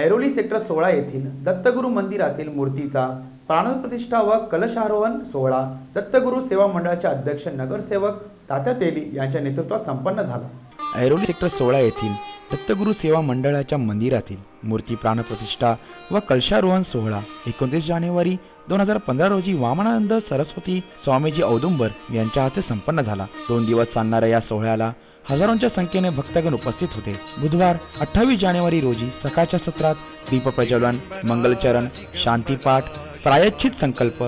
Airoli sector सोळा येथील दत्तगुरू मंदिरातील मूर्तीचा प्राणप्रतिष्ठा व कलशारोहण सोहळा दत्तगुरू सेवा मंडळाचे अध्यक्ष नगरसेवक तात्या तेली यांच्या नेतृत्वात संपन्न झाला. ऐरोली सेक्टर सोळा येथील दत्तगुरू सेवा मंडळाच्या मंदिरातील मूर्ती प्राणप्रतिष्ठा व कलशारोहण सोहळा एकोणतीस जानेवारी दोन हजार पंधरा रोजी वामनानंद सरस्वती स्वामीजी औदुंबर यांच्या हस्ते संपन्न झाला. दोन दिवस चालणाऱ्या या सोहळ्याला हजारोंच्या संख्येने भक्तगण उपस्थित होते. बुधवार अठ्ठावीस जानेवारी रोजी सकाळच्या सत्रात दीप प्रज्वलन मंगलचरण शांतीपाठ प्रायच्छित संकल्प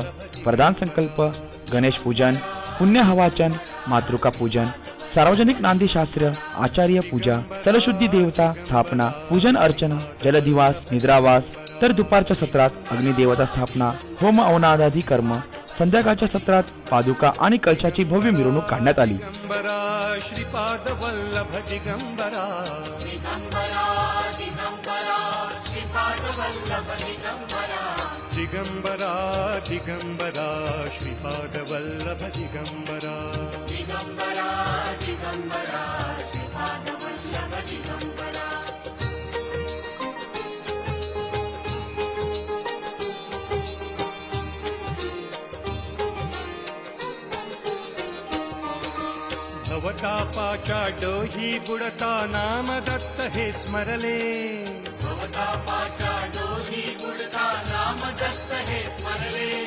प्रधान संकल्प गणेश पूजन पुण्य हवाचन मातृका पूजन सार्वजनिक नांदीशास्त्र आचार्य पूजा सरशुद्धी देवता स्थापना पूजन अर्चना जलधिवास निद्रावास तर दुपारच्या सत्रात अग्निदेवता स्थापना होम अवनादादी कर्म संध्याकाळच्या सत्रात पादुका आणि कलशाची भव्य मिरवणूक काढण्यात आली. श्रीपादवल्लभ दिगम्बरा दिगम्बरा दिगम्बरा श्रीपादवल्लभ दिगम्बरा दिगम्बरा दिगम्बरा भवता पाचा डोहि बुडता नाम दत्त हे स्मरले। बुडता नाम दत्त हे स्मरले।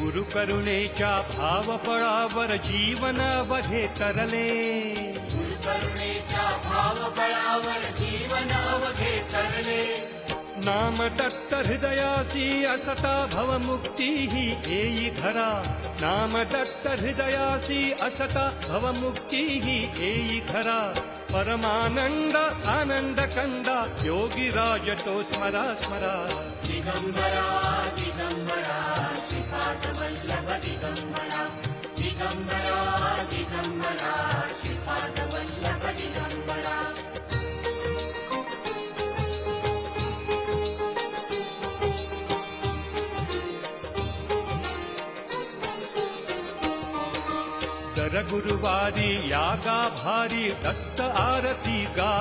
गुरुकरुणे च भावर जीवन बहे तरले। गुरुकर नाम दत्त हृदयासि असता भवमुक्तिः एयि धरा। नाम दत्त हृदयासि असता भवमुक्तिः एयि धरा। परमानन्द आनन्दकन्द योगिराजतो स्मरा स्मरा। कंदा योगी राज तो स्मरा स्मरा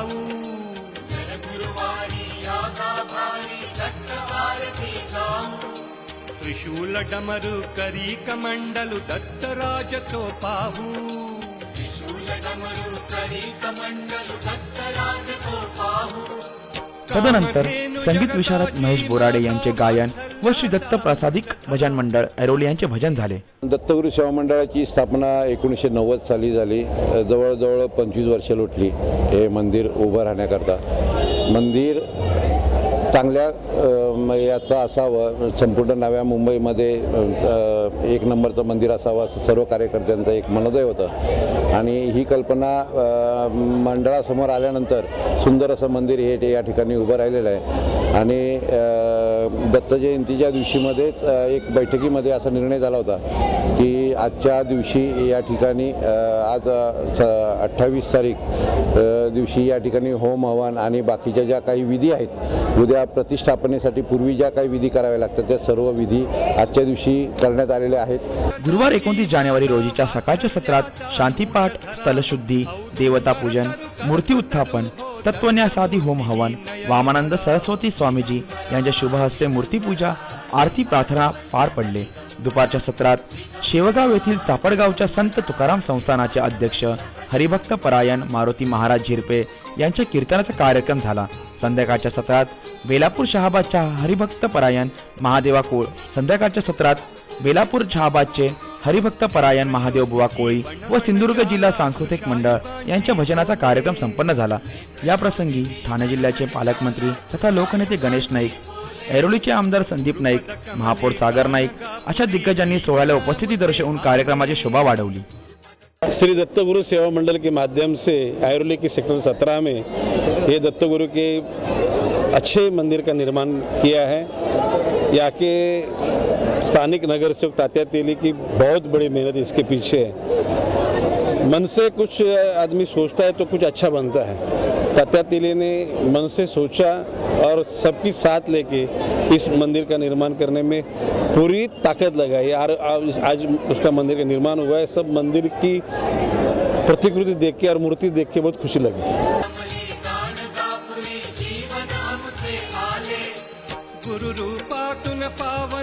दर गुरुवारी यागा भारी दत्त आरती गाऊ त्रिशूल डमरू करी कमंडलु दत्तराज तो पाहू तदनंतर संगीत विशारद महेश बोराडे यांचे गायन व श्री दत्त प्रसादिक भजन मंडळ ऐरोली यांचे भजन झाले. दत्तगुरू सेवा मंडळाची स्थापना एकोणीसशे नव्वद साली झाली. जवळजवळ पंचवीस वर्ष लोटली हे मंदिर उभं राहण्याकरता. मंदिर चांगल्या म- याचं असावं संपूर्ण नव्या मुंबईमध्ये एक नंबरचं मंदिर असावं असं सर्व कार्यकर्त्यांचं एक मनोदय होतं. आणि ही कल्पना मंडळासमोर आल्यानंतर सुंदर असं मंदिर हे ते या ठिकाणी उभं राहिलेलं आहे. आणि दत्त जयंतीच्या दिवशीमध्येच एक बैठकीमध्ये असा निर्णय झाला होता की आजच्या दिवशी या ठिकाणी आज अठ्ठावीस तारीख दिवशी या ठिकाणी होम हवन आणि बाकीच्या ज्या काही विधी आहेत उद्या प्रतिष्ठापनेसाठी पूर्वी ज्या काही विधी कराव्या लागतात त्या सर्व विधी आजच्या दिवशी करण्यात आलेल्या आहेत. गुरुवार एकोणतीस जानेवारी रोजीच्या सकाळच्या सत्रात शांतीपाठ स्थलशुद्धी देवता पूजन मूर्ती उत्थापन तत्वन्यासादी होम हवन वामानंद सरस्वती स्वामीजी यांच्या शुभहस्ते मूर्तीपूजा आरती प्रार्थना पार पडले. दुपारच्या सत्रात शेवगाव येथील चापडगावच्या संत तुकाराम संस्थानाचे अध्यक्ष हरिभक्त परायण मारुती महाराज झिरपे यांच्या कीर्तनाचा कार्यक्रम झाला. संध्याकाळच्या सत्रात बेलापूर शहाबादच्या हरिभक्त परायण महादेवा कोळ. संध्याकाळच्या सत्रात बेलापूर शहाबादचे हरिभक्त परायण महादेव बुवा कोळी व सिंधुदुर्ग जिल्हा सांस्कृतिक मंडळ यांच्या भजनाचा कार्यक्रम संपन्न झाला. या प्रसंगी ठाणे जिल्ह्याचे पालकमंत्री तथा लोकनेते गणेश नाईक ऐरोलीचे आमदार संदीप नाईक महापौर सागर नाईक अशा दिग्गजांनी सोहळ्याला उपस्थिती दर्शवून कार्यक्रमाची शोभा वाढवली. श्री दत्तगुरु सेवा मंडल के माध्यम से आयुर्वेद के सेक्टर सत्रह में ये दत्तगुरु के अच्छे मंदिर का निर्माण किया है। यहाँ के स्थानिक नगर सेवक तात्या तेली की बहुत बड़ी मेहनत इसके पीछे है। मन से कुछ आदमी सोचता है तो कुछ अच्छा बनता है। तात्या तेली ने मन से सोचा और सबकी साथ लेके इस मंदिर का निर्माण करने में पूरी ताकत लगाई। और आज उसका मंदिर का निर्माण हुआ है। सब मंदिर की प्रतिकृति देख के और मूर्ति देख के बहुत खुशी लगी।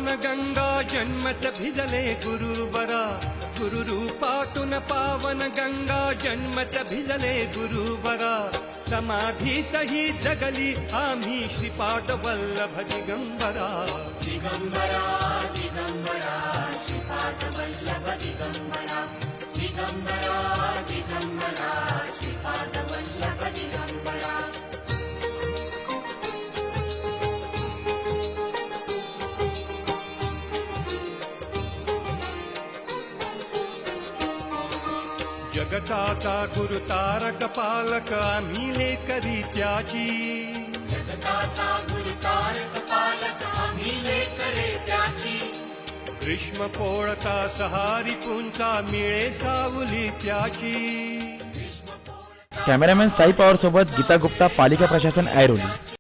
गङ्गा जन्मत भिलले गुरुबरा गुरु पातुन पावन गङ्गा जन्मत भिले गुरुबरा समाधि सहि जगलि स्थामि श्रीपाद वल्लभरा जगताचा गुरु तारक पालक आम्ही लेकरी त्याची. ग्रीष्म पोळता सहारी पुंचा मिळे सावली त्याची. कॅमेरामॅन साई पवार सोबत गीता गुप्ता पालिका प्रशासन ऐरोली.